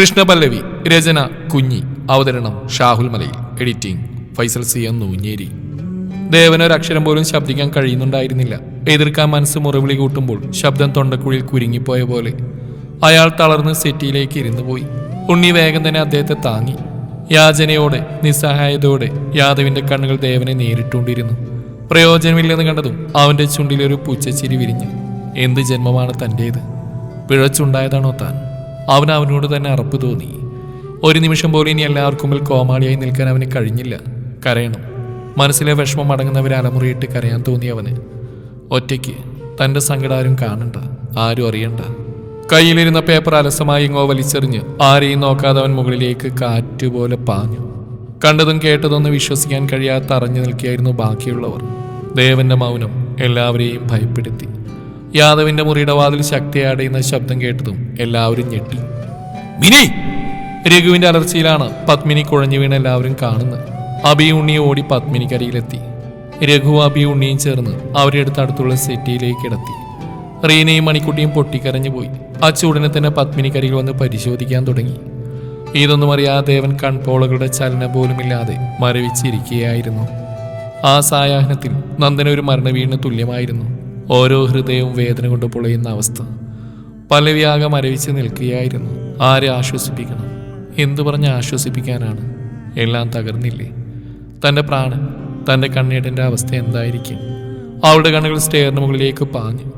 കൃഷ്ണപല്ലവി രചന കുഞ്ഞി അവതരണം Shahul Malayil editing Faisal C M Noonjeri. ദേവനൊരക്ഷരം പോലും ശബ്ദിക്കാൻ കഴിയുന്നുണ്ടായിരുന്നില്ല. എതിർക്കാൻ മനസ്സ് മുറവിളി കൂട്ടുമ്പോൾ ശബ്ദം തൊണ്ടക്കുഴിയിൽ കുരുങ്ങിപ്പോയ പോലെ. അയാൾ തളർന്ന് സെറ്റിയിലേക്ക് ഇരുന്നു പോയി. ഉണ്ണി വേഗം തന്നെ അദ്ദേഹത്തെ താങ്ങി. യാചനയോടെ നിസ്സഹായതയോടെ യാദവിന്റെ കണ്ണുകൾ ദേവനെ നേരിട്ടുകൊണ്ടിരുന്നു. പ്രയോജനമില്ലെന്ന് കണ്ടതും അവന്റെ ചുണ്ടിലൊരു പൂച്ചച്ചിരി വിരിഞ്ഞു. എന്ത് ജന്മമാണ് തന്റേത് പിഴച്ചുണ്ടായതാണോ താൻ? അവൻ അവനോട് തന്നെ അറപ്പ് തോന്നി. ഒരു നിമിഷം പോലും ഇനി എല്ലാവർക്കും മുമ്പിൽ കോമാളിയായി നിൽക്കാൻ അവന് കഴിഞ്ഞില്ല. കരയണം. മനസ്സിലെ വിഷമം അടങ്ങുന്നവരെ അലമുറിയിട്ട് കരയാൻ തോന്നി അവന്. ഒറ്റയ്ക്ക് തന്റെ സങ്കടം ആരും കാണണ്ട ആരും അറിയണ്ട. കയ്യിലിരുന്ന പേപ്പർ അലസമായി ഇങ്ങോ വലിച്ചെറിഞ്ഞ് ആരെയും നോക്കാതെ അവൻ മുകളിലേക്ക് കാറ്റുപോലെ പാഞ്ഞു. കണ്ടതും കേട്ടതൊന്നും വിശ്വസിക്കാൻ കഴിയാത്ത അറിഞ്ഞു നിൽക്കുകയായിരുന്നു ബാക്കിയുള്ളവർ. ദേവന്റെ മൗനം എല്ലാവരെയും ഭയപ്പെടുത്തി. യാദവിന്റെ മുറിയുടെ വാതിൽ ശക്തിയാടയുന്ന ശബ്ദം കേട്ടതും എല്ലാവരും ഞെട്ടി. മിനി! രഘുവിന്റെ അലർച്ചയിലാണ് പത്മിനി കുഴഞ്ഞു വീണ് എല്ലാവരും കാണുന്നത്. അബി ഉണ്ണി ഓടി പത്മിനിക്കരികിലെത്തി രഘു അബി ഉണ്ണിയും ചേർന്ന് അവരുടെ അടുത്ത് അടുത്തുള്ള സിറ്റിയിലേക്ക് കിടത്തി. റീനയും മണിക്കുട്ടിയും പൊട്ടിക്കരഞ്ഞു പോയി. ആ ചൂടിനെ തന്നെ പത്മിനിക്കരികിൽ വന്ന് പരിശോധിക്കാൻ തുടങ്ങി. ഇതൊന്നും അറിയാതെ ദേവൻ കൺപോളകളുടെ ചലനം പോലുമില്ലാതെ മരവിച്ചിരിക്കുകയായിരുന്നു. ആ സായാഹ്നത്തിൽ നന്ദന ഒരു മരണവീടിന് തുല്യമായിരുന്നു. ഓരോ ഹൃദയവും വേദന കൊണ്ട് പൊളയുന്ന അവസ്ഥ. പലവ്യാഗം അരവിച്ച് നിൽക്കുകയായിരുന്നു. ആരെ ആശ്വസിപ്പിക്കണം? എന്തു പറഞ്ഞ് ആശ്വസിപ്പിക്കാനാണ്? എല്ലാം തകർന്നില്ലേ? തന്റെ പ്രാണൻ തന്റെ കണ്ണീടിന്റെ അവസ്ഥ എന്തായിരിക്കും? അവളുടെ കണ്ണുകൾ സ്റ്റെയറിന് മുകളിലേക്ക് പാഞ്ഞു.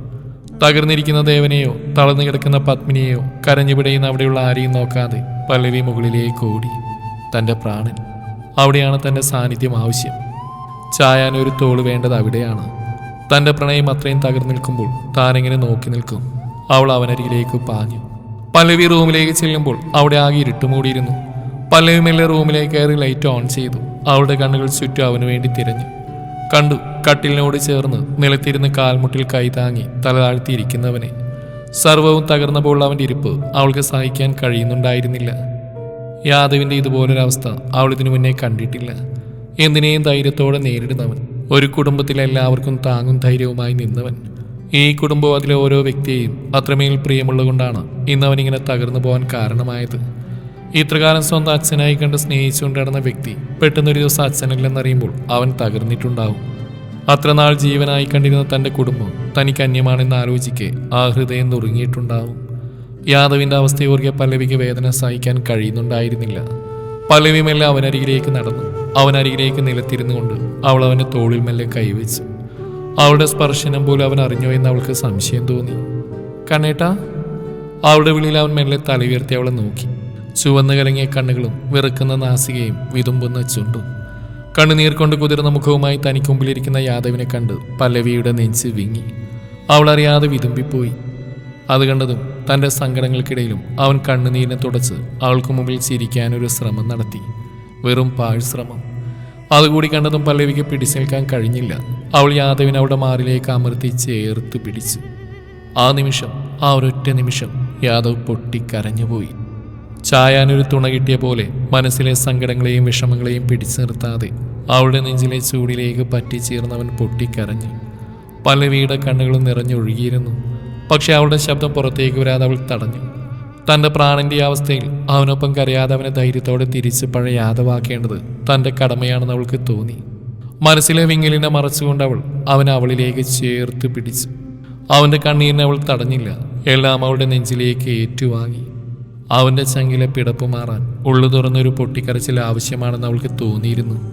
തകർന്നിരിക്കുന്ന ദേവനെയോ തളർന്നു കിടക്കുന്ന പത്മിനിയെയോ കരഞ്ഞു പിടയുന്ന അവിടെയുള്ള ആരെയും നോക്കാതെ പല്ലവി മുകളിലേക്ക് ഓടി. തന്റെ പ്രാണൻ. അവിടെയാണ് തന്റെ സാന്നിധ്യം ആവശ്യം. ചായാൻ ഒരു തോൾ വേണ്ടത് അവിടെയാണ്. തന്റെ പ്രണയം അത്രയും തകർന്നു നിൽക്കുമ്പോൾ താനെങ്ങനെ നോക്കി നിൽക്കും. അവൾ അവനരികിലേക്ക് പാഞ്ഞു. പല്ലവി റൂമിലേക്ക് ചെല്ലുമ്പോൾ അവിടെ ആകെ ഇരുട്ടുമൂടിയിരുന്നു. പല്ലവി മെല്ലെ റൂമിലേക്ക് കയറി ലൈറ്റ് ഓൺ ചെയ്തു. അവളുടെ കണ്ണുകൾ ചുറ്റും അവന് വേണ്ടി തിരഞ്ഞു. കണ്ടു കട്ടിലിനോട് ചേർന്ന് നിലത്തിരുന്ന് കാൽമുട്ടിൽ കൈ താങ്ങി തല താഴ്ത്തിയിരിക്കുന്നവനെ. സർവവും തകർന്നപ്പോൾ അവന്റെ ഇരിപ്പ് അവൾക്ക് സഹിക്കാൻ കഴിയുന്നുണ്ടായിരുന്നില്ല. യാദവിന്റെ ഇതുപോലൊരവസ്ഥ അവൾ ഇതിനു മുന്നേ കണ്ടിട്ടില്ല. എന്തിനേയും ധൈര്യത്തോടെ നേരിടുന്നവൻ. ഒരു കുടുംബത്തിലെ എല്ലാവർക്കും താങ്ങും ധൈര്യവുമായി നിന്നവൻ. ഈ കുടുംബവും അതിലെ ഓരോ വ്യക്തിയെയും അത്രമേൽ പ്രിയമുള്ളതുകൊണ്ടാണ് ഇന്ന് അവനിങ്ങനെ തകർന്നു പോകാൻ കാരണമായത്. ഇത്രകാലം സ്വന്തം അച്ഛനായി കണ്ട് സ്നേഹിച്ചുകൊണ്ട് നടന്ന വ്യക്തി പെട്ടെന്നൊരു ദിവസം അച്ഛനല്ലെന്നറിയുമ്പോൾ അവൻ തകർന്നിട്ടുണ്ടാവും. അത്ര നാൾ ജീവനായി കണ്ടിരുന്ന തന്റെ കുടുംബം തനിക്ക് അന്യമാണെന്ന് ആലോചിക്കെ ആ ഹൃദയം നുറുങ്ങിയിട്ടുണ്ടാവും. യാദവിന്റെ അവസ്ഥയോർക്കെ പല്ലവിക്ക് വേദന സഹിക്കാൻ കഴിയുന്നുണ്ടായിരുന്നില്ല. പല്ലവി മെല്ലെ അവനരികിലേക്ക് നടന്നു. അവനരികിലേക്ക് നിലത്തിരുന്നു കൊണ്ട് അവൾ അവന്റെ തോളിൽ മെല്ലെ കൈവച്ചു. അവളുടെ സ്പർശനം പോലും അവൻ അറിഞ്ഞോ എന്ന് അവൾക്ക് സംശയം തോന്നി. കണ്ണേട്ടാ. അവളുടെ വിളിയിൽ അവൻ മെല്ലെ തല ഉയർത്തി അവളെ നോക്കി. ചുവന്നു കലങ്ങിയ കണ്ണുകളും വിറക്കുന്ന നാസികയും വിതുമ്പുന്ന ചുണ്ടും. കണ്ണുനീർ കൊണ്ട് കുതിർന്ന മുഖവുമായി തനിക്കുമ്പിലിരിക്കുന്ന യാദവിനെ കണ്ട് പല്ലവിയുടെ നെഞ്ച് വിങ്ങി. അവളറിയാതെ വിതുമ്പിപ്പോയി. അത് കണ്ടതും തന്റെ സങ്കടങ്ങൾക്കിടയിലും അവൻ കണ്ണുനീരിനെ തുടച്ച് അവൾക്ക് മുമ്പിൽ ചിരിക്കാനൊരു ശ്രമം നടത്തി. വെറും പാഴ് ശ്രമം അതുകൂടി കണ്ടതും പല്ലവിക്ക് പിടിച്ചു നിൽക്കാൻ കഴിഞ്ഞില്ല. അവൾ യാദവിനെ അവിടെ മാറിലേക്ക് അമർത്തി ചേർത്ത് പിടിച്ചു. ആ നിമിഷം ആ ഒരൊറ്റ നിമിഷം യാദവ് പൊട്ടിക്കരഞ്ഞുപോയി ചായാനൊരു തുണ കിട്ടിയ പോലെ മനസ്സിലെ സങ്കടങ്ങളെയും വിഷമങ്ങളെയും പിടിച്ചു നിർത്താതെ അവളുടെ നെഞ്ചിലെ ചൂടിലേക്ക് പറ്റിച്ചേർന്നവൻ പൊട്ടിക്കരഞ്ഞു. പല്ലവിയുടെ കണ്ണുകളും നിറഞ്ഞൊഴുകിയിരുന്നു. പക്ഷെ അവളുടെ ശബ്ദം പുറത്തേക്ക് വരാതെ അവൾ തടഞ്ഞു. തന്റെ പ്രാണന്റെ അവസ്ഥയിൽ അവനൊപ്പം കരയാതെ അവനെ ധൈര്യത്തോടെ തിരിച്ച് പഴയ യാദവാക്കേണ്ടത് തന്റെ കടമയാണെന്ന് അവൾക്ക് തോന്നി. മനസ്സിലെ വിങ്ങലിനെ മറച്ചുകൊണ്ട് അവൾ അവനെ അവളിലേക്ക് ചേർത്ത് പിടിച്ചു. അവന്റെ കണ്ണീരിനെ അവൾ തടഞ്ഞില്ല. എല്ലാം അവളുടെ നെഞ്ചിലേക്ക് ഏറ്റുവാങ്ങി. അവന്റെ ചങ്കിലെ പിടപ്പ് മാറാൻ ഉള്ളു തുറന്നൊരു പൊട്ടിക്കരച്ചിൽ ആവശ്യമാണെന്ന് അവൾക്ക് തോന്നിയിരുന്നു.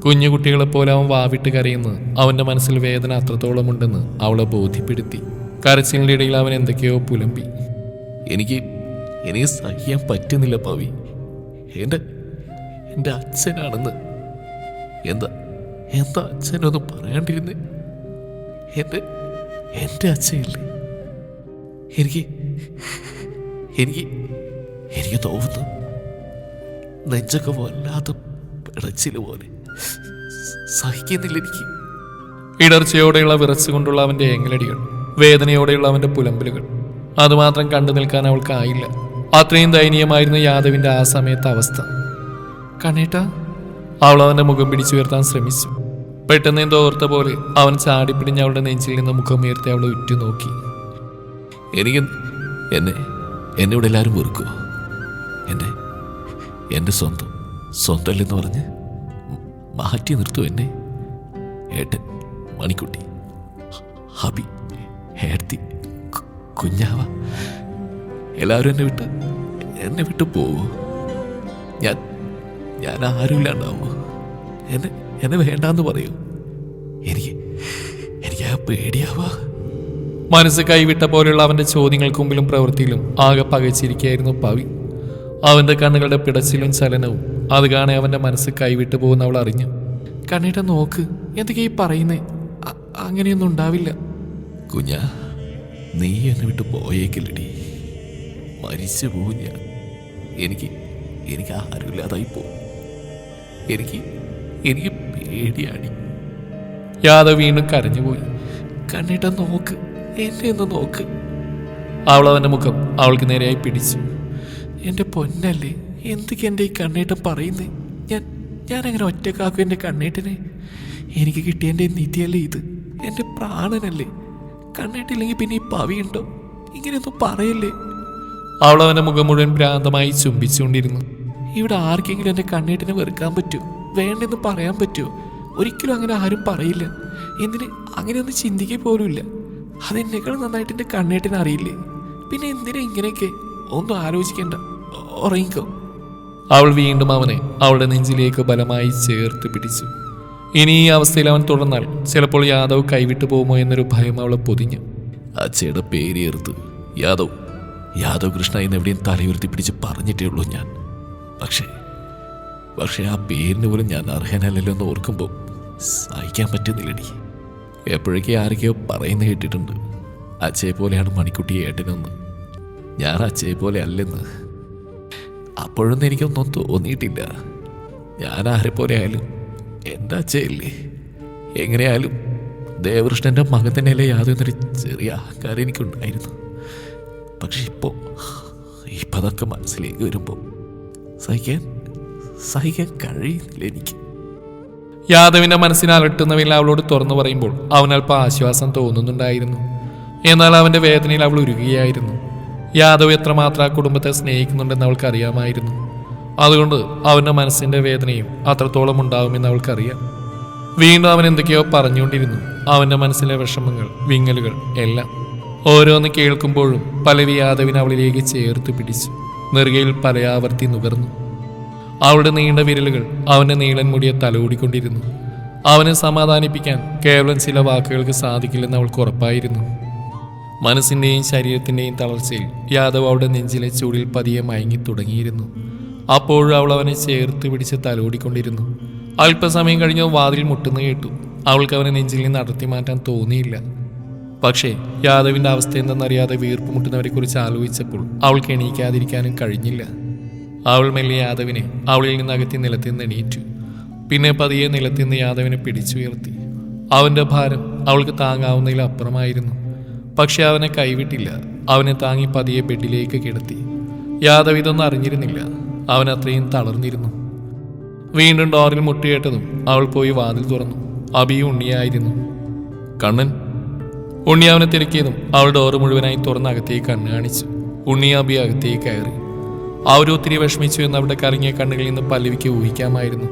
കുഞ്ഞു കുട്ടികളെപ്പോലെ അവൻ വാവിട്ട് കരയുന്നത് അവന്റെ മനസ്സിൽ വേദന അത്രത്തോളം ഉണ്ടെന്ന് അവളെ ബോധ്യപ്പെടുത്തി. കരച്ചിലിന്റെ ഇടയിൽ അവൻ എന്തൊക്കെയോ പുലമ്പി. എനിക്ക് എനിക്ക് സഹിക്കാൻ പറ്റുന്നില്ല പവി. എന്റെ എന്റെ അച്ഛനാണെന്ന്. എന്താ എന്താ അച്ഛനൊന്ന് പറയാണ്ടിരുന്നേ? എന്റെ എന്റെ അച്ഛനില്ലേ? എനിക്ക് എനിക്ക് എനിക്ക് തോന്നുന്നു നെഞ്ചൊക്കെ വല്ലാത്ത പിടച്ചിൽ പോലെ. സഹിക്കുന്നില്ല എനിക്ക്. ഇടർച്ചയോടെയുള്ള വിറച്ചുകൊണ്ടുള്ള അവന്റെ ഏങ്ങലടികൾ വേദനയോടെയുള്ള അവന്റെ പുലമ്പലുകൾ. അതുമാത്രം കണ്ടു നിൽക്കാൻ അവൾക്കായില്ല. അത്രയും ദയനീയമായിരുന്നു യാദവിന്റെ ആ സമയത്തെ അവസ്ഥ. കണ്ണേട്ട അവൾ അവന്റെ മുഖം പിടിച്ചുയർത്താൻ ശ്രമിച്ചു. പെട്ടെന്ന് എന്തോ പോലെ അവൻ ചാടിപ്പിടിഞ്ഞ് അവളുടെ നെഞ്ചിൽ നിന്ന് മുഖം ഉയർത്തി അവളെ ഉറ്റുനോക്കി. എനിക്ക് എന്നെ എന്നെ ഇവിടെ എല്ലാവരും വെറുക്കുമോ എന്റെ സ്വന്തം സ്വന്തമല്ലെന്ന് പറഞ്ഞ് മാറ്റി നിർത്തൂ എന്നെ. ഏട്ടൻ മണിക്കുട്ടി ഹബി. ഹേർത്തി. കുഞ്ഞാവ. എല്ലാവരും എന്നെ വിട്ട് എന്നെ വിട്ടു പോവോ. ഞാൻ ഞാൻ ആരുമില്ലാണ്ടാവോ. എന്നെ എന്നെ വേണ്ടാന്ന് പറയൂ. എനിക്ക് എനിക്ക് ആ പേടിയാവാ. മനസ്സ് കൈവിട്ട പോലെയുള്ള അവന്റെ ചോദ്യങ്ങൾക്ക് മുമ്പിലും പ്രവൃത്തിയിലും ആകെ പകച്ചിരിക്കുകയായിരുന്നു പവി. അവന്റെ കണ്ണുകളുടെ പിടച്ചിലും ചലനവും അത് കാണെ അവന്റെ മനസ്സ് കൈവിട്ടു പോകുന്ന അവൾ അറിഞ്ഞു. കണ്ണീട്ട നോക്ക് എന്തൊക്കെയാ ഈ പറയുന്നേ? അങ്ങനെയൊന്നും ഉണ്ടാവില്ല. കുഞ്ഞാ നീ എന്നെ വിട്ട് പോയേക്കില്ലടി. മരിച്ചു പോകും ഞാൻ. എനിക്ക് എനിക്ക് ആരുമില്ലാതായി പോകും എനിക്ക് എനിക്ക് പേടിയാടി. യാദവ് വീണ്ടും കരഞ്ഞുപോയി. കണ്ണിട്ട നോക്ക് എന്നെ ഒന്ന് നോക്ക്. അവൾ അവന്റെ മുഖം അവൾക്ക് നേരെയായി പിടിച്ചു. എന്റെ പൊന്നല്ലേ എന്തൊക്കെ എന്റെ ഈ കണ്ണേട്ടൻ പറയുന്നേ? ഞാൻ ഞാൻ അങ്ങനെ ഒറ്റക്കാക്കും എന്റെ കണ്ണേട്ടനെ? എനിക്ക് കിട്ടിയ എന്റെ നിധിയല്ലേ ഇത്? എന്റെ പ്രാണനല്ലേ? കണ്ണേട്ടില്ലെങ്കിൽ പിന്നെ ഈ പവിയുണ്ടോ ഇങ്ങനെയൊന്നും പറയല്ലേ. അവൾ അവന്റെ മുഖം മുഴുവൻ ഭ്രാന്തമായി ചുംബിച്ചുകൊണ്ടിരുന്നു. ഇവിടെ ആർക്കെങ്കിലും എന്റെ കണ്ണേട്ടിനെ വെറുക്കാൻ പറ്റുമോ വേണ്ടെന്ന് പറയാൻ പറ്റുമോ ഒരിക്കലും അങ്ങനെ ആരും പറയില്ല. എന്തിന്? അങ്ങനെയൊന്നും ചിന്തിക്കുക പോലുമില്ല. അതെന്നേക്കാൾ നന്നായിട്ട് എന്റെ കണ്ണേട്ടിനെ അറിയില്ലേ? പിന്നെ എന്തിനാ ഇങ്ങനെയൊക്കെ? ഒന്നും ആലോചിക്കേണ്ട. ഉറങ്ങിക്കോ. അവൾ വീണ്ടും അവനെ അവളുടെ നെഞ്ചിലേക്ക് ബലമായി ചേർത്ത് പിടിച്ചു. ഇനി ഈ അവസ്ഥയിൽ അവൻ തുടർന്നാൽ ചിലപ്പോൾ യാദവ് കൈവിട്ടു പോകുമോ എന്നൊരു ഭയം അവളെ പൊതിഞ്ഞു. അച്ഛയുടെ പേരേർത്ത് യാദവ് യാദവ് കൃഷ്ണ എന്ന് എവിടെയും തലയുയർത്തി പിടിച്ച് പറഞ്ഞിട്ടേ ഉള്ളൂ ഞാൻ. പക്ഷേ പക്ഷേ ആ പേരിന് പോലും ഞാൻ അർഹനല്ലല്ലോ എന്ന് ഓർക്കുമ്പോൾ സഹിക്കാൻ പറ്റുന്നില്ലടി. എപ്പോഴൊക്കെ ആരൊക്കെയോ പറയുന്നത് കേട്ടിട്ടുണ്ട്. അച്ഛയെ പോലെയാണ് മണിക്കുട്ടി ഏട്ടനെന്ന്. ഞാൻ അച്ഛയെ പോലെ അല്ലെന്ന്. അപ്പോഴൊന്നും എനിക്കൊന്നും തോന്നിയിട്ടില്ല. ഞാൻ ആരെ പോലെ ആയാലും എന്റെ ചെയ്യല്ലേ എങ്ങനെയായാലും ദേവകൃഷ്ണന്റെ മകൻ തന്നെയല്ലേ യാതൊന്നൊരു ചെറിയ അഹങ്കാരം എനിക്കുണ്ടായിരുന്നു. പക്ഷെ ഇപ്പോൾ ഇപ്പം അതൊക്കെ മനസ്സിലേക്ക് വരുമ്പോൾ സഹിക്കാൻ സഹിക്കാൻ കഴിയുന്നില്ല എനിക്ക്. യാദവിന്റെ മനസ്സിനെ അലട്ടുന്നവയിൽ അവളോട് തുറന്നു പറയുമ്പോൾ അവനൽപ്പം ആശ്വാസം തോന്നുന്നുണ്ടായിരുന്നു. എന്നാൽ അവന്റെ വേദനയിൽ അവൾ ഉരുകുകയായിരുന്നു. യാദവ് എത്രമാത്രം ആ കുടുംബത്തെ സ്നേഹിക്കുന്നുണ്ടെന്ന് അവൾക്ക് അറിയാമായിരുന്നു അതുകൊണ്ട് അവന്റെ മനസ്സിന്റെ വേദനയും അത്രത്തോളം ഉണ്ടാകുമെന്ന് അവൾക്കറിയാം. വീണ്ടും അവൻ എന്തൊക്കെയോ പറഞ്ഞുകൊണ്ടിരുന്നു. അവന്റെ മനസ്സിലെ വിഷമങ്ങൾ വിങ്ങലുകൾ എല്ലാം. ഓരോന്ന് കേൾക്കുമ്പോഴും പലവി യാദവിനെ അവളിലേക്ക് ചേർത്ത് പിടിച്ചു. നെറുകയിൽ പലയാവർത്തി നുകർന്നു. അവളുടെ നീണ്ട വിരലുകൾ അവന്റെ നീളൻ മുടിയെ തലോടിക്കൊണ്ടിരുന്നു. അവനെ സമാധാനിപ്പിക്കാൻ കേവലം ചില വാക്കുകൾക്ക് സാധിക്കില്ലെന്ന് അവൾക്ക് ഉറപ്പായിരുന്നു. മനസ്സിന്റെയും ശരീരത്തിന്റെയും തളർച്ചയിൽ യാദവ് അവളുടെ നെഞ്ചിലെ ചൂടിൽ പതിയെ മയങ്ങി തുടങ്ങിയിരുന്നു. അപ്പോഴും അവൾ അവനെ ചേർത്ത് പിടിച്ച് തലോടിക്കൊണ്ടിരുന്നു. അല്പസമയം കഴിഞ്ഞ് വാതിൽ മുട്ടുന്ന കേട്ടു. അവൾക്ക് അവനെ നെഞ്ചിൽ നിന്ന് അടർത്തി മാറ്റാൻ തോന്നിയില്ല. പക്ഷേ യാദവിന്റെ അവസ്ഥ എന്തെന്നറിയാതെ വീർപ്പ് മുട്ടുന്നവരെ കുറിച്ച് ആലോചിച്ചപ്പോൾ അവൾക്ക് എണീക്കാതിരിക്കാനും കഴിഞ്ഞില്ല. അവൾ മെല്ലെ യാദവിനെ അവളിൽ നിന്ന് അകത്തി നിലത്തിൽ നിന്ന് എണീറ്റു. പിന്നെ പതിയെ നിലത്തിൽ നിന്ന് യാദവിനെ പിടിച്ചുയർത്തി. അവന്റെ ഭാരം അവൾക്ക് താങ്ങാവുന്നതിൽ അപ്പുറമായിരുന്നു. പക്ഷെ അവനെ കൈവിട്ടില്ല. അവനെ താങ്ങി പതിയെ ബെഡിലേക്ക് കിടത്തി. യാദവ് ഇതൊന്നും അറിഞ്ഞിരുന്നില്ല. അവൻ അത്രയും തളർന്നിരുന്നു. വീണ്ടും ഡോറിൽ മുട്ടിയേട്ടതും അവൾ പോയി വാതിൽ തുറന്നു. അബി ഉണ്ണിയായിരുന്നു. കണ്ണൻ ഉണ്ണി അവനെ തിരക്കിയതും അവൾ ഡോറ് മുഴുവനായി തുറന്ന് അകത്തേക്ക് കണ്ണ് കാണിച്ചു. ഉണ്ണി അബി അകത്തേക്ക് കയറി. അവരൊത്തിരി വിഷമിച്ചു എന്ന് അവിടെ കറങ്ങിയ കണ്ണുകളിൽ നിന്ന് പല്ലവിക്ക് ഊഹിക്കാമായിരുന്നു.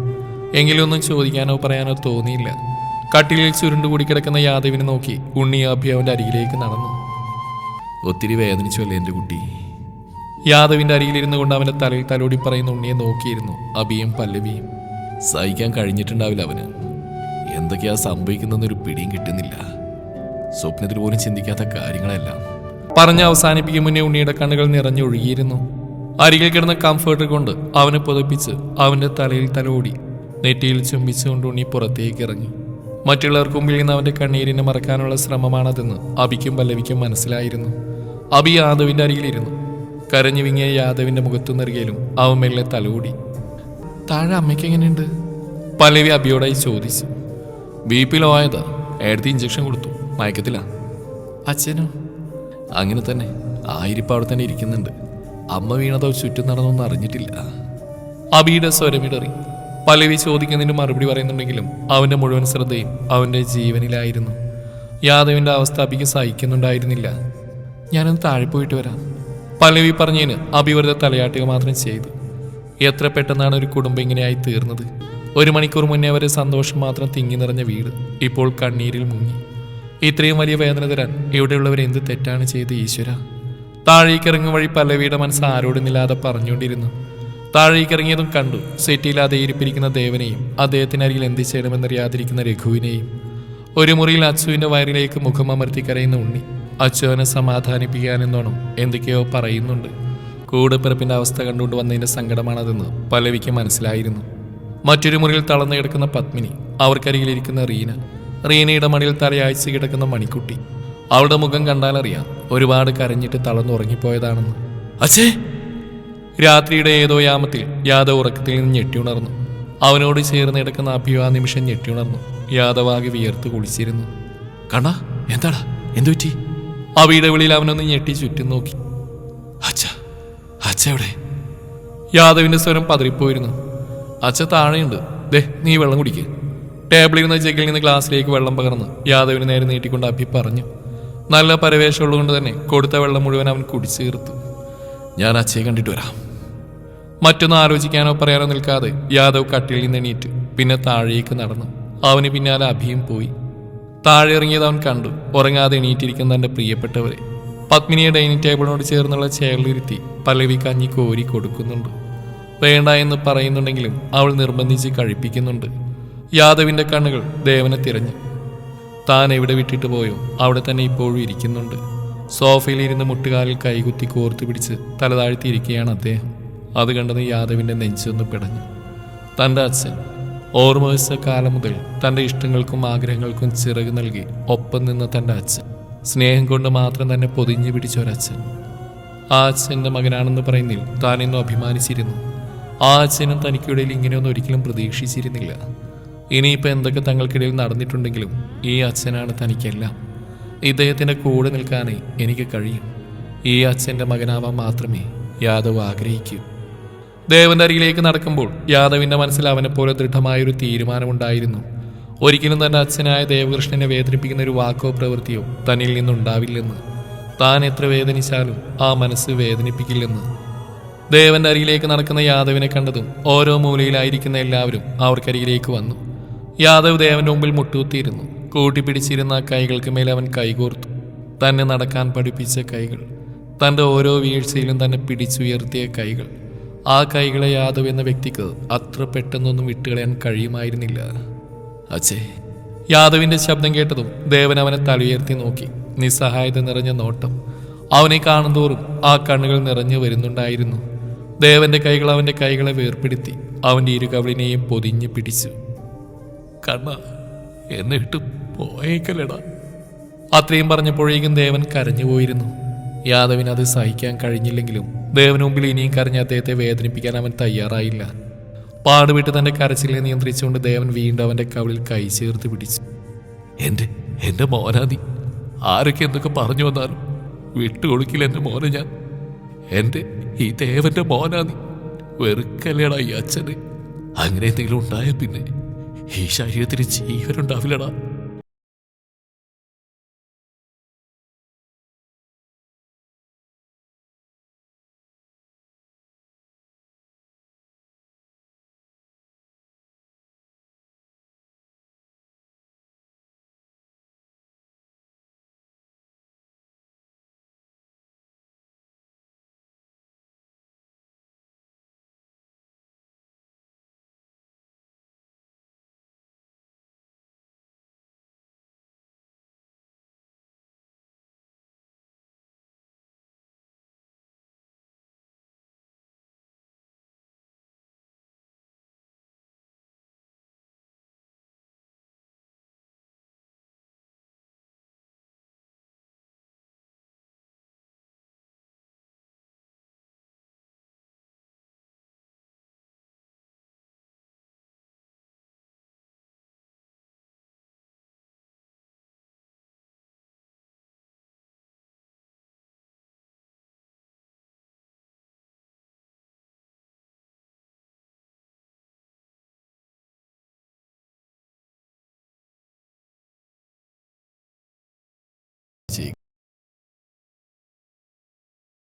എങ്കിലും ഒന്നും ചോദിക്കാനോ പറയാനോ തോന്നിയില്ല. കട്ടിലിൽ ചുരുണ്ടുകൂടി കിടക്കുന്ന യാദവിനെ നോക്കി ഉണ്ണി അബി അവന്റെ അരികിലേക്ക് നടന്നു. ഒത്തിരി വേദനിച്ചു അല്ലേ എന്റെ കുട്ടി? യാദവിന്റെ അരികിലിരുന്നു കൊണ്ട് അവന്റെ തലയിൽ തലോടി പറയുന്ന ഉണ്ണിയെ നോക്കിയിരുന്നു. അബിയും പല്ലവിയും. സഹിക്കാൻ കഴിഞ്ഞിട്ടുണ്ടാവില്ല അവന്. എന്തൊക്കെയാ സംഭവിക്കുന്നതെന്നൊരു പിടിയും കിട്ടുന്നില്ല. സ്വപ്നത്തിൽ പോലും ചിന്തിക്കാത്ത കാര്യങ്ങളെല്ലാം. പറഞ്ഞ് അവസാനിപ്പിക്കും മുന്നേ ഉണ്ണിയുടെ കണ്ണുകൾ നിറഞ്ഞൊഴുകിയിരുന്നു. അരികിൽ കിടന്ന കംഫേർട്ട് കൊണ്ട് അവനെ പുതപ്പിച്ച് അവന്റെ തലയിൽ തലോടി നെറ്റിയിൽ ചുംബിച്ചുകൊണ്ട് ഉണ്ണി പുറത്തേക്ക് ഇറങ്ങി. മറ്റുള്ളവർക്ക് മുമ്പിൽ നിന്ന് അവന്റെ കണ്ണീരിനെ മറക്കാനുള്ള ശ്രമമാണതെന്ന് അബിക്കും പല്ലവിക്കും മനസ്സിലായിരുന്നു. അബി യാദവിന്റെ അരികിലിരുന്നു. കരഞ്ഞു വിങ്ങിയ യാദവിന്റെ മുഖത്തു നെറുകയിലും അവൻ മെല്ലെ തലോടി താഴെ അമ്മയ്ക്ക് എങ്ങനെയുണ്ട്? പല്ലവി അബിയോടായി ചോദിച്ചു. ബി പി ലോ ആയതാ. ഏടത്തി ഇഞ്ചക്ഷൻ കൊടുത്തു. മയക്കത്തിലാ. അച്ഛനോ? അങ്ങനെ തന്നെ. ആയിരിപ്പം അവിടെ തന്നെ ഇരിക്കുന്നുണ്ട്. അമ്മ വീണതോ ചുറ്റും നടന്നൊന്നും അറിഞ്ഞിട്ടില്ല. അബിയുടെ സ്വരമിടറി പലവി ചോദിക്കുന്നതിന് മറുപടി പറയുന്നുണ്ടെങ്കിലും അവന്റെ മുഴുവൻ ശ്രദ്ധയും അവന്റെ ജീവനിലായിരുന്നു. യാദവിന്റെ അവസ്ഥ അബിക്ക് സഹിക്കുന്നുണ്ടായിരുന്നില്ല. ഞാനൊന്ന് താഴെ പോയിട്ട് വരാം. പല്ലവി പറഞ്ഞതിന് അബി വെറുതെ തലയാട്ടുക മാത്രം ചെയ്തു. എത്ര പെട്ടെന്നാണ് ഒരു കുടുംബം ഇങ്ങനെയായി തീർന്നത് ഒരു മണിക്കൂർ മുന്നേ വരെ സന്തോഷം മാത്രം തിങ്ങി നിറഞ്ഞ വീട് ഇപ്പോൾ കണ്ണീരിൽ മുങ്ങി. ഇത്രയും വലിയ വേദന തരാൻ ഇവിടെയുള്ളവർ എന്ത് തെറ്റാണ് ചെയ്ത് ഈശ്വര? താഴേക്കിറങ്ങും വഴി പല്ലവിയുടെ മനസ്സ് ആരോടുന്നില്ലാതെ പറഞ്ഞുകൊണ്ടിരുന്നു. താഴേക്കിറങ്ങിയതും കണ്ടു. സെറ്റിയില്ലാതെ ഇരിപ്പിരിക്കുന്ന ദേവനെയും അദ്ദേഹത്തിനരികിൽ എന്ത് ചെയ്യണമെന്നറിയാതിരിക്കുന്ന രഘുവിനെയും. ഒരു മുറിയിൽ അച്ഛുവിന്റെ വയറിലേക്ക് മുഖം അമർത്തി കരയുന്ന ഉണ്ണി. അച്ചുവിനെ സമാധാനിപ്പിക്കാനെന്നോണം എന്തൊക്കെയോ പറയുന്നുണ്ട്. കൂടെപ്പിറപ്പിന്റെ അവസ്ഥ കണ്ടുകൊണ്ട് വന്നതിന്റെ സങ്കടമാണതെന്ന് പലവിക്ക് മനസ്സിലായിരുന്നു. മറ്റൊരു മുറിയിൽ തളർന്നു കിടക്കുന്ന പത്മിനി അവർക്കരികിലിരിക്കുന്ന റീന റീനയുടെ മടിയിൽ തലയാഴ്ച കിടക്കുന്ന മണിക്കുട്ടി അവളുടെ മുഖം കണ്ടാലറിയാം ഒരുപാട് കരഞ്ഞിട്ട് തളർന്നുറങ്ങിപ്പോയതാണെന്ന് അച്ഛേ! രാത്രിയുടെ ഏതോ യാമത്തിൽ യാദവ് ഉറക്കത്തിൽ നിന്ന് ഞെട്ടിയുണർന്നു. അവനോട് ചേർന്ന് കിടക്കുന്ന അഭിവാ നിമിഷം ഞെട്ടിയുണർന്നു. യാദവാകെ വിയർത്ത് കുളിച്ചിരുന്നു. കണ്ണാ എന്താടാ? എന്തു പറ്റി അവയുടെ വിളിയിൽ അവനൊന്ന് ഞെട്ടി ചുറ്റും നോക്കി. അച്ഛ അച്ഛ എവിടെ? യാദവിന്റെ സ്വരം പതിരിപ്പോയിരുന്നു. അച്ഛ താഴെയുണ്ട്. ദേ നീ വെള്ളം കുടിക്കുക ടേബിളിൽ നിന്ന് നിന്ന് ഗ്ലാസ്സിലേക്ക് വെള്ളം പകർന്ന് യാദവിന് നേരെ നീട്ടിക്കൊണ്ട് അഭി പറഞ്ഞു. നല്ല പരവേശമുള്ളതുകൊണ്ട് തന്നെ കൊടുത്ത വെള്ളം മുഴുവൻ അവൻ കുടിച്ചു തീർത്തു. ഞാൻ അച്ഛയെ കണ്ടിട്ട് വരാം. മറ്റൊന്നും ആലോചിക്കാനോ പറയാനോ നിൽക്കാതെ യാദവ് കട്ടിലിൽ നിന്ന് എണീറ്റ് പിന്നെ താഴേക്ക് നടന്നു. അവന് പിന്നാലെ അഭിയും പോയി. താഴെ ഇറങ്ങിയത് അവൻ കണ്ടു. ഉറങ്ങാതെ എണീറ്റിരിക്കുന്ന തന്റെ പ്രിയപ്പെട്ടവരെ. പത്മിനിയെ ഡൈനിങ് ടേബിളിനോട് ചേർന്നുള്ള ചെയറിലിരുത്തി പലവി കഞ്ഞി കോരി കൊടുക്കുന്നുണ്ട്. വേണ്ട എന്ന് പറയുന്നുണ്ടെങ്കിലും അവൾ നിർബന്ധിച്ച് കഴിപ്പിക്കുന്നുണ്ട്. യാദവിന്റെ കണ്ണുകൾ ദേവനെ തിരഞ്ഞു. താൻ എവിടെ വിട്ടിട്ട് പോയോ? അവിടെ തന്നെ ഇപ്പോഴും ഇരിക്കുന്നുണ്ട്. സോഫയിലിരുന്ന് മുട്ടുകാലിൽ കൈകുത്തി കോർത്തു പിടിച്ച് തലതാഴ്ത്തിയിരിക്കുകയാണ് അദ്ദേഹം. അത് കണ്ടത് യാദവിന്റെ നെഞ്ചൊന്ന് പിടഞ്ഞു. തന്റെ അച്ഛൻ ഓർമ്മ കാലം മുതൽ തന്റെ ഇഷ്ടങ്ങൾക്കും ആഗ്രഹങ്ങൾക്കും ചിറക് നൽകി ഒപ്പം നിന്ന തന്റെ അച്ഛൻ. സ്നേഹം കൊണ്ട് മാത്രം തന്നെ പൊതിഞ്ഞു പിടിച്ച ഒരച്ഛൻ ആ അച്ഛന്റെ മകനാണെന്ന് പറയുന്നതിൽ താൻ ഇന്നും അഭിമാനിച്ചിരുന്നു. ആ അച്ഛനും തനിക്കിടയിൽ ഇങ്ങനെയൊന്നും ഒരിക്കലും പ്രതീക്ഷിച്ചിരുന്നില്ല. ഇനിയിപ്പോൾ എന്തൊക്കെ തങ്ങൾക്കിടയിൽ നടന്നിട്ടുണ്ടെങ്കിലും ഈ അച്ഛനാണ് തനിക്കെല്ലാം. ഇദ്ദേഹത്തിന്റെ കൂടെ നിൽക്കാനേ എനിക്ക് കഴിയും. ഈ അച്ഛന്റെ മകനാവാൻ മാത്രമേ യാദവ് ആഗ്രഹിക്കൂ. ദേവന്റെ അരികിലേക്ക് നടക്കുമ്പോൾ യാദവിന്റെ മനസ്സിൽ അവനെ പോലെ ദൃഢമായൊരു തീരുമാനമുണ്ടായിരുന്നു. ഒരിക്കലും തന്റെ അച്ഛനായ ദേവകൃഷ്ണനെ വേദനിപ്പിക്കുന്ന ഒരു വാക്കോ പ്രവൃത്തിയോ തന്നിൽ നിന്നുണ്ടാവില്ലെന്ന്. താൻ എത്ര വേദനിച്ചാലും ആ മനസ്സ് വേദനിപ്പിക്കില്ലെന്ന്. ദേവന്റെ അരികിലേക്ക് നടക്കുന്ന യാദവിനെ കണ്ടതും ഓരോ മൂലയിലായിരിക്കുന്ന എല്ലാവരും അവർക്കരികിലേക്ക് വന്നു. യാദവ് ദേവന്റെ മുമ്പിൽ മുട്ടുകുത്തിയിരുന്നു. കൂട്ടിപ്പിടിച്ചിരുന്ന പിടിച്ചിരുന്ന കൈകൾക്ക് മേൽ അവൻ കൈകോർത്തു. തന്നെ നടക്കാൻ പഠിപ്പിച്ച കൈകൾ. തന്റെ ഓരോ വീഴ്ചയിലും തന്നെ പിടിച്ചുയർത്തിയ കൈകൾ. ആ കൈകളെ യാദവ് എന്ന വ്യക്തിക്ക് അത്ര പെട്ടെന്നൊന്നും വിട്ടുകളയാൻ കഴിയുമായിരുന്നില്ല. അച്ഛേ. യാദവിന്റെ ശബ്ദം കേട്ടതും ദേവൻ അവനെ തലയുയർത്തി നോക്കി. നിസ്സഹായത നിറഞ്ഞ നോട്ടം അവനെ കാണുന്തോറും ആ കണ്ണുകൾ നിറഞ്ഞു വരുന്നുണ്ടായിരുന്നു. ദേവന്റെ കൈകൾ അവന്റെ കൈകളെ വേർപ്പെടുത്തി അവന്റെ ഇരുകവളിനെയും പൊതിഞ്ഞു പിടിച്ചു. കണ്ണ എന്നിട്ട് പോയേക്കലടാ അത്രയും പറഞ്ഞപ്പോഴേക്കും ദേവൻ കരഞ്ഞുപോയിരുന്നു. യാദവിന് അത് സഹിക്കാൻ കഴിഞ്ഞില്ലെങ്കിലും ദേവന് മുമ്പിൽ ഇനിയും കരഞ്ഞ അദ്ദേഹത്തെ വേദനിപ്പിക്കാൻ അവൻ തയ്യാറായില്ല. പാടുവിട്ട് തന്റെ കരച്ചിലെ നിയന്ത്രിച്ചുകൊണ്ട് ദേവൻ വീണ്ടും അവന്റെ കവിളിൽ കൈ ചേർത്ത് പിടിച്ചു. എന്റെ എന്റെ മോനാദി ആരൊക്കെ എന്തൊക്കെ പറഞ്ഞു വന്നാലും വിട്ടുകൊടുക്കില്ല എന്റെ മോനെ ഞാൻ. എന്റെ ഈ ദേവന്റെ മോനാ നീ വെറുക്കല്ലേടാ ഈ അച്ഛന്. അങ്ങനെ എന്തെങ്കിലും ഉണ്ടായ പിന്നെ ഈ ശരീരത്തിന് ജീവനുണ്ടാവില്ലടാ.